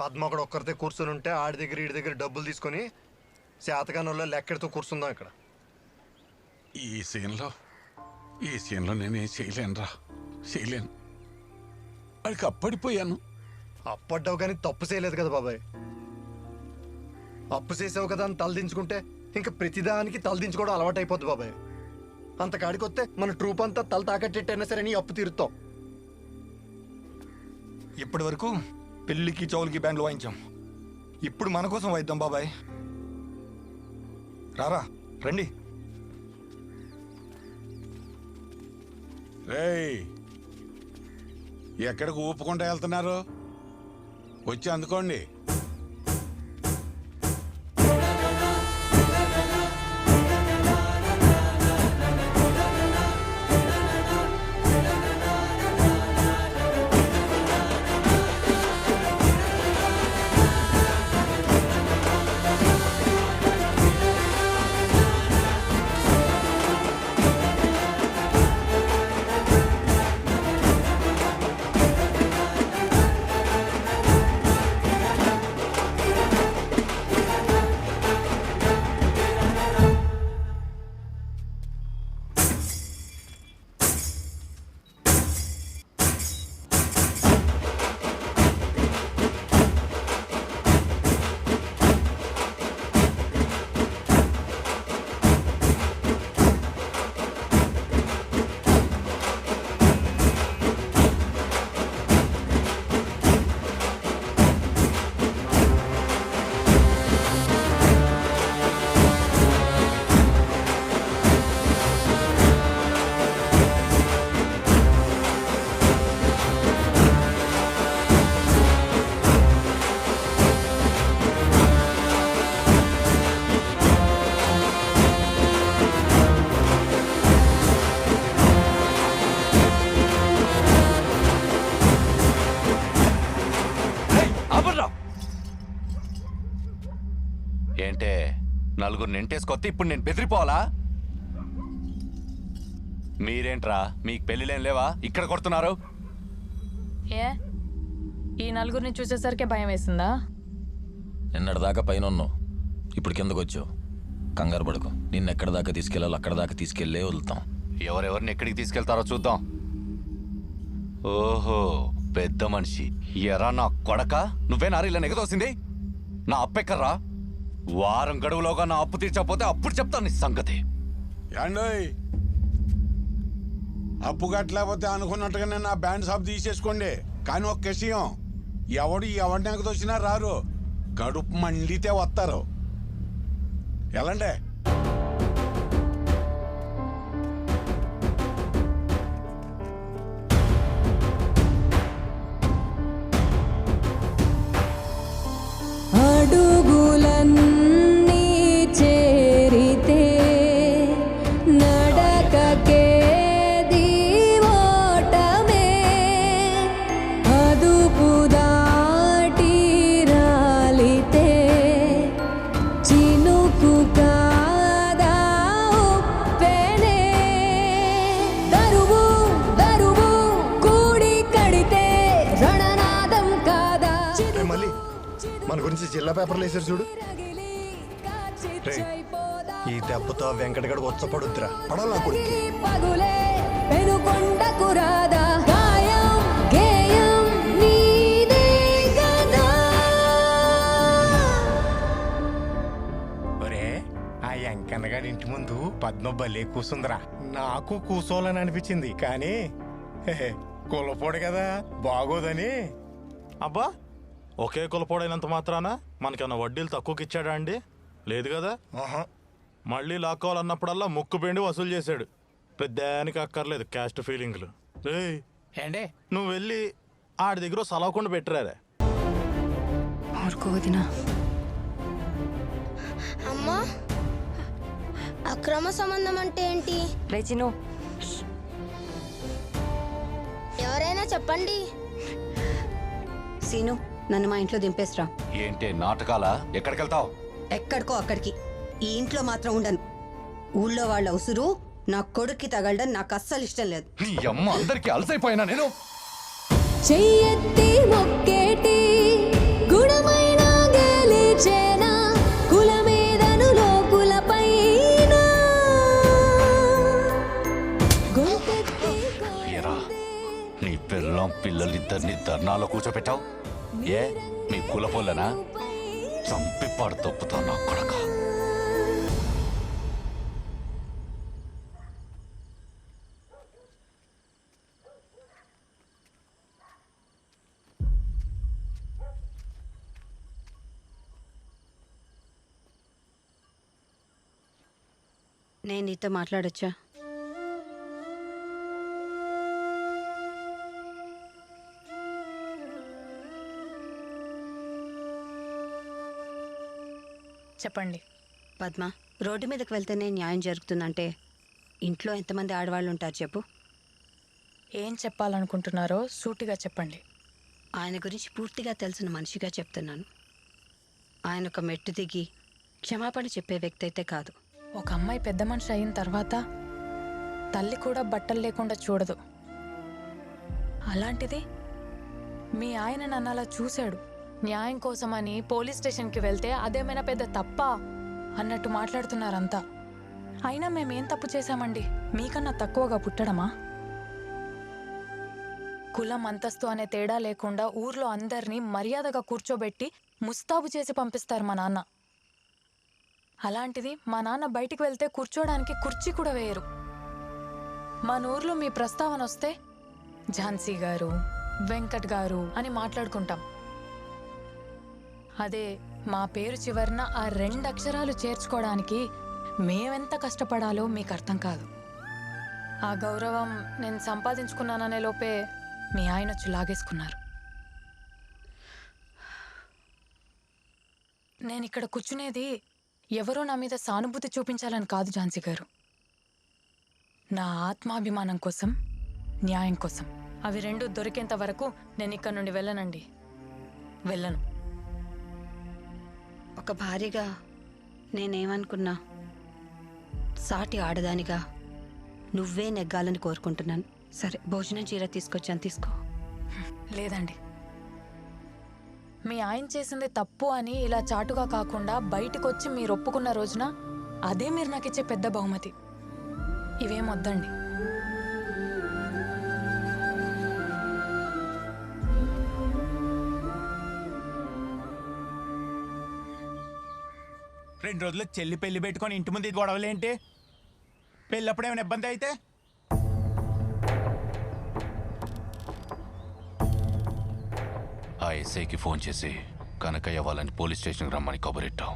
పద్మ ఒకడు ఒక్కరితే కూర్చొని ఉంటే ఆడి దగ్గర ఈడి దగ్గర డబ్బులు తీసుకొని శాతకాని వల్ల లెక్కెడుతూ కూర్చుందాం ఇక్కడ. ఈ సీన్లో ఈ సీన్లో నేనేం చేయలేనురా. చేయలేను. వాడికి అప్పడిపోయాను అప్పడ్డావు కానీ తప్పు చేయలేదు కదా బాబాయ్. అప్పు చేసావు కదా అని తలదించుకుంటే ఇంకా ప్రతిదానికి తలదించుకోవడం అలవాటు అయిపోద్ది బాబాయ్. అంత కాడికొస్తే మన ట్రూప్ అంతా తల తాకట్టేట్టయినా సరే నీ అప్పు తీరుతాం. ఇప్పటి వరకు పెళ్ళికి చౌలికి బ్యాండ్లు వాయించాం. ఇప్పుడు మన కోసం వాయిద్దాం బాబాయ్. రారా రండి. రేయ్ ఎక్కడికి ఊపుకుంటా వెళ్తున్నారు? వచ్చి అందుకోండి. ఏంటే? నలుగురు నింటేసుకొస్తే ఇప్పుడు నేను బెదిరిపోవాలా? మీరేంట్రా? మీకు పెళ్ళిలేం లేవా? ఇక్కడ కొడుతున్నారు. ఏ? ఈ నలుగురిని చూసేసరికి భయం వేసిందా? నిన్నటిదాకా పైన ఉన్నావు ఇప్పుడు కిందకు వచ్చావు. కంగారు పడుకో. నిన్ను ఎక్కడి దాకా తీసుకెళ్ళాలో అక్కడ దాకా తీసుకెళ్ళే వదులుతాం. ఎవరెవరిని ఎక్కడికి తీసుకెళ్తారో చూద్దాం. ఓహో పెద్ద మనిషి. ఎరా నా కొడక? నువ్వే నారు ఇలా నెగదోసింది? నా అప్పెక్కర్రా? వారం గడువులోగా నా అప్పు తీర్చకపోతే అప్పుడు చెప్తాను నీ సంగతి. ఏండోయ్ అప్పు కట్టలేకపోతే అనుకున్నట్టుగానే నా బ్యాండ్ షాప్ తీసేసుకోండి. కానీ ఒక విషయం ఎవడు ఎవడిని ఎగదొచ్చినా రారు. కడుపు మండితే వస్తారు. ఎలాండే? పేపర్లు వేసారు చూడు. ఈ దెబ్బతో వెంకటగడ వచ్చపడుద్దిరా పడాలా కొడుకు ఆ ఎంకన్నగాడి ఇంటి ముందు పద్మ భలే కూసుందిరా. నాకు కూసోలని అనిపించింది కానీ హెహె, కులపోడు కదా బాగోదని. అబ్బా ఒకే కులపోడైనంత మాత్రాన? మనకన్నా వడ్డీలు తక్కువకి ఇచ్చాడా అండి? లేదు కదా? ఆహా. మళ్ళీ లాక్కోవాలన్నప్పుడల్లా ముక్కు పిండి వసూలు చేశాడు. పెద్దానికి అక్కర్లేదు క్యాస్ట్ ఫీలింగ్లు. రేయ్ ఏండే నువ్వు వెళ్ళి ఆడి దగ్గర సలవకుండా పెట్టరారే? అమ్మా అక్రమ సంబంధం అంటే ఏంటి? లేచిను ఎవరైనా చెప్పండి. సీను నన్ను మా ఇంట్లో దింపేసిరా. ఏంటి నాటకాలా? ఎక్కడికి వెళ్తావు ఎక్కడికో అక్కడికి. ఈ ఇంట్లో మాత్రం ఉండను. ఊళ్ళో వాళ్ళ ఉసురు నా కొడుక్కి తగలడం నాకు అస్సలు ఇష్టం లేదు. నీ అమ్మ అందరికి అలసైపోయినా నేను? పిల్లలిద్దరిని ధర్నాలో కూర్చోపెట్టావు? ఏ? మీ కులపోలనా? చంపి పాడు తప్పుతా నా కొడక. నేను నీతో మాట్లాడొచ్చా? చెప్పండి. పద్మ రోడ్డు మీదకి వెళ్తేనే న్యాయం జరుగుతుందంటే ఇంట్లో ఎంతమంది ఆడవాళ్ళు ఉంటారు చెప్పు. ఏం చెప్పాలనుకుంటున్నారో సూటిగా చెప్పండి. ఆయన గురించి పూర్తిగా తెలిసిన మనిషిగా చెప్తున్నాను. ఆయన ఒక మెట్టు దిగి క్షమాపణ చెప్పే వ్యక్తి అయితే కాదు. ఒక అమ్మాయి పెద్ద మనిషి అయిన తర్వాత తల్లి కూడా బట్టలు లేకుండా చూడదు. అలాంటిది మీ ఆయన నన్ను అలా చూశాడు. న్యాయం కోసమని పోలీస్ స్టేషన్కి వెళ్తే అదేమైనా పెద్ద తప్ప? అన్నట్టు మాట్లాడుతున్నారంతా. అయినా మేమేం తప్పు చేశామండి? మీకన్నా తక్కువగా పుట్టడమా? కులం అంతస్తు అనే తేడా లేకుండా ఊర్లో అందరినీ మర్యాదగా కూర్చోబెట్టి ముస్తాబు చేసి పంపిస్తారు మా నాన్న. అలాంటిది మా నాన్న బయటికి వెళ్తే కూర్చోడానికి కుర్చీ కూడా వేయరు. మన ఊర్లో మీ ప్రస్తావన వస్తే ఝాన్సీ గారు వెంకట్ గారు అని మాట్లాడుకుంటాం. అదే మా పేరు చివరన ఆ రెండు అక్షరాలు చేర్చుకోవడానికి మేమెంత కష్టపడాలో మీకు అర్థం కాదు. ఆ గౌరవం నేను సంపాదించుకున్నాననే లోపే మీ ఆయన వచ్చి లాగేసుకున్నారు. నేను ఇక్కడ కూర్చునేది ఎవరో నా మీద సానుభూతి చూపించాలని కాదు ఝాన్సీ గారు. నా ఆత్మాభిమానం కోసం న్యాయం కోసం. అవి రెండు దొరికేంత వరకు నేను ఇక్కడ నుండి వెళ్ళనండి. వెళ్ళను. ఒక భార్యగా నేనేమనుకున్నా సాటి ఆడదానిగా నువ్వే నెగ్గాలని కోరుకుంటున్నాను. సరే భోజనం చీర తీసుకొచ్చాను తీసుకో. లేదండి. మీ ఆయన చేసింది తప్పు అని ఇలా చాటుగా కాకుండా బయటకు వచ్చి మీరు ఒప్పుకున్న రోజున అదే మీరు నాకు ఇచ్చే పెద్ద బహుమతి. ఇవేం వద్దండి. రెండు రోజులు చెల్లి పెళ్ళి పెట్టుకొని ఇంటి ముందు ఇది గొడవలేంటి పెళ్ళప్పుడు ఏమైనా ఇబ్బంది అయితే? ఆ ఎస్ఐకి ఫోన్ చేసి కనకయ్య వాళ్ళని పోలీస్ స్టేషన్కి రమ్మని కబురెట్టావు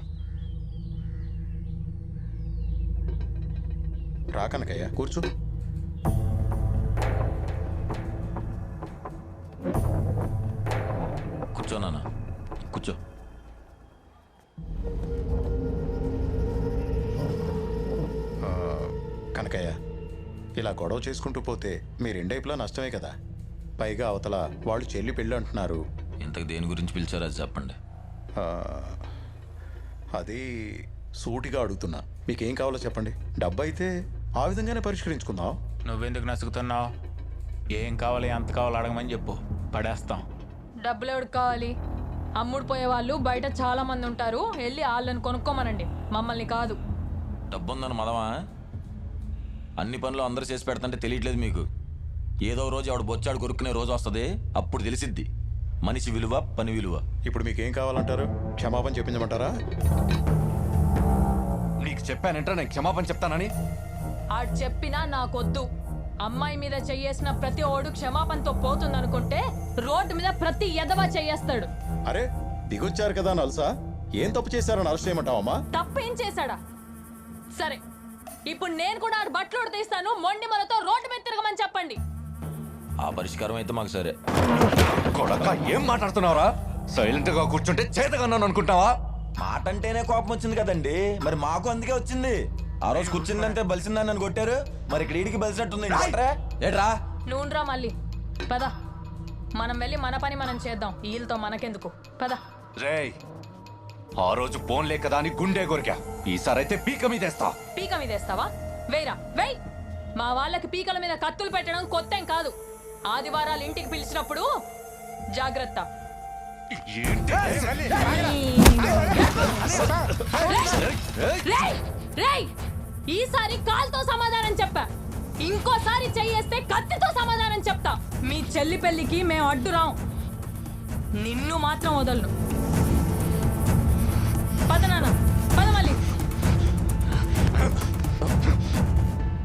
రా కనకయ్య కూర్చో. గొడవ చేసుకుంటూ పోతే మీ రెండైపులా నష్టమే కదా. పైగా అవతల వాళ్ళు చెల్లి పెళ్ళి అంటున్నారు. ఇంతకు దేని గురించి పిలిచారో అది చెప్పండి. ఆ, అది సూటిగా అడుగుతున్నా. మీకేం కావాలో చెప్పండి. డబ్బు అయితే ఆ విధంగానే పరిష్కరించుకుందాం. నువ్వెందుకు నసుకుతున్నావు? ఏం కావాలి ఎంత కావాలో అడగమని చెప్పు. పడేస్తాం. డబ్బులు ఎవరికి కావాలి? అమ్ముడు పోయే వాళ్ళు బయట చాలా మంది ఉంటారు. వెళ్ళి వాళ్ళని కొనుక్కోమనండి. మమ్మల్ని కాదు. డబ్బు ఉందని మదమా? అన్ని పనులు అందరూ చేసి పెడతంటే తెలియట్లేదు మీకు. ఏదో రోజు ఆవిడ బొచ్చాడు కొరుక్కునే రోజు వస్తుంది అప్పుడు తెలిసిద్ది. మనిషి విలువ పని విలువ. ఇప్పుడు మీకేం కావాలంటారు? క్షమాపణ చెప్పించమంటారా? నీకు చెప్పానంటే నేను క్షమాపణ చెప్తానని. ఆడు చెప్పినా నాకొద్దు. అమ్మాయి మీద చెయ్యేసిన ప్రతి ఓడు క్షమాపణతో పోతుందనుకుంటే రోడ్డు మీద ప్రతి ఎదవ చెయ్యేస్తాడు అరే దిగొచ్చారు కదా నల్సా? ఏం తప్పు చేశారని అరెస్ట్ చేయమంటావమ్మా? తప్పేం చేశాడా? సరే ఇప్పుడు నేను కూడా ఆడు బట్టలు ఉడతీస్తాను మొండి మనతో రోడ్డు మీద తిరగమని చెప్పండి. ఆ పరిష్కారం అయితే మాకు సరే. కొడక ఏం మాట్లాడుతున్నావురా? సైలెంట్గా కూర్చుంటే చేతగన్నాను అనుకుంటావా? మాట అంటేనే కోపం వచ్చింది కదండి. మరి మాకు అందుకే వచ్చింది. ఆ రోజు కూర్చుందంటే బలిసిందని నన్ను కొట్టారు. మరి ఇక్కడ ఈడికి బలిసినట్టుంది? ఏట్రా? నూనెరా మళ్ళీ. పద. మనం వెళ్ళి మన పని మనం చేద్దాం. వీళ్ళతో మనకెందుకు? పద. రేయ్ ఆ రోజు ఫోన్ లేక దాని గుండె కొరికా ఈసారి అయితే పీక మీదేస్తా. పీక మీద వేస్తావా వేరా వేయ్. మా వాళ్ళకి పీకల మీద కత్తులు పెట్టడం కొత్తేం కాదు. ఆదివారాలు ఇంటికి పిలిచినప్పుడు జాగ్రత్త. రేయ్! రేయ్! ఈసారి కాల్తో సమాధానం చెప్పా. ఇంకోసారి చెయ్యేస్తే కత్తితో సమాధానం చెప్తా. మీ చెల్లి పెళ్ళికి మేము అడ్డు రాం నిన్ను మాత్రం వదలను. పద నాన్న.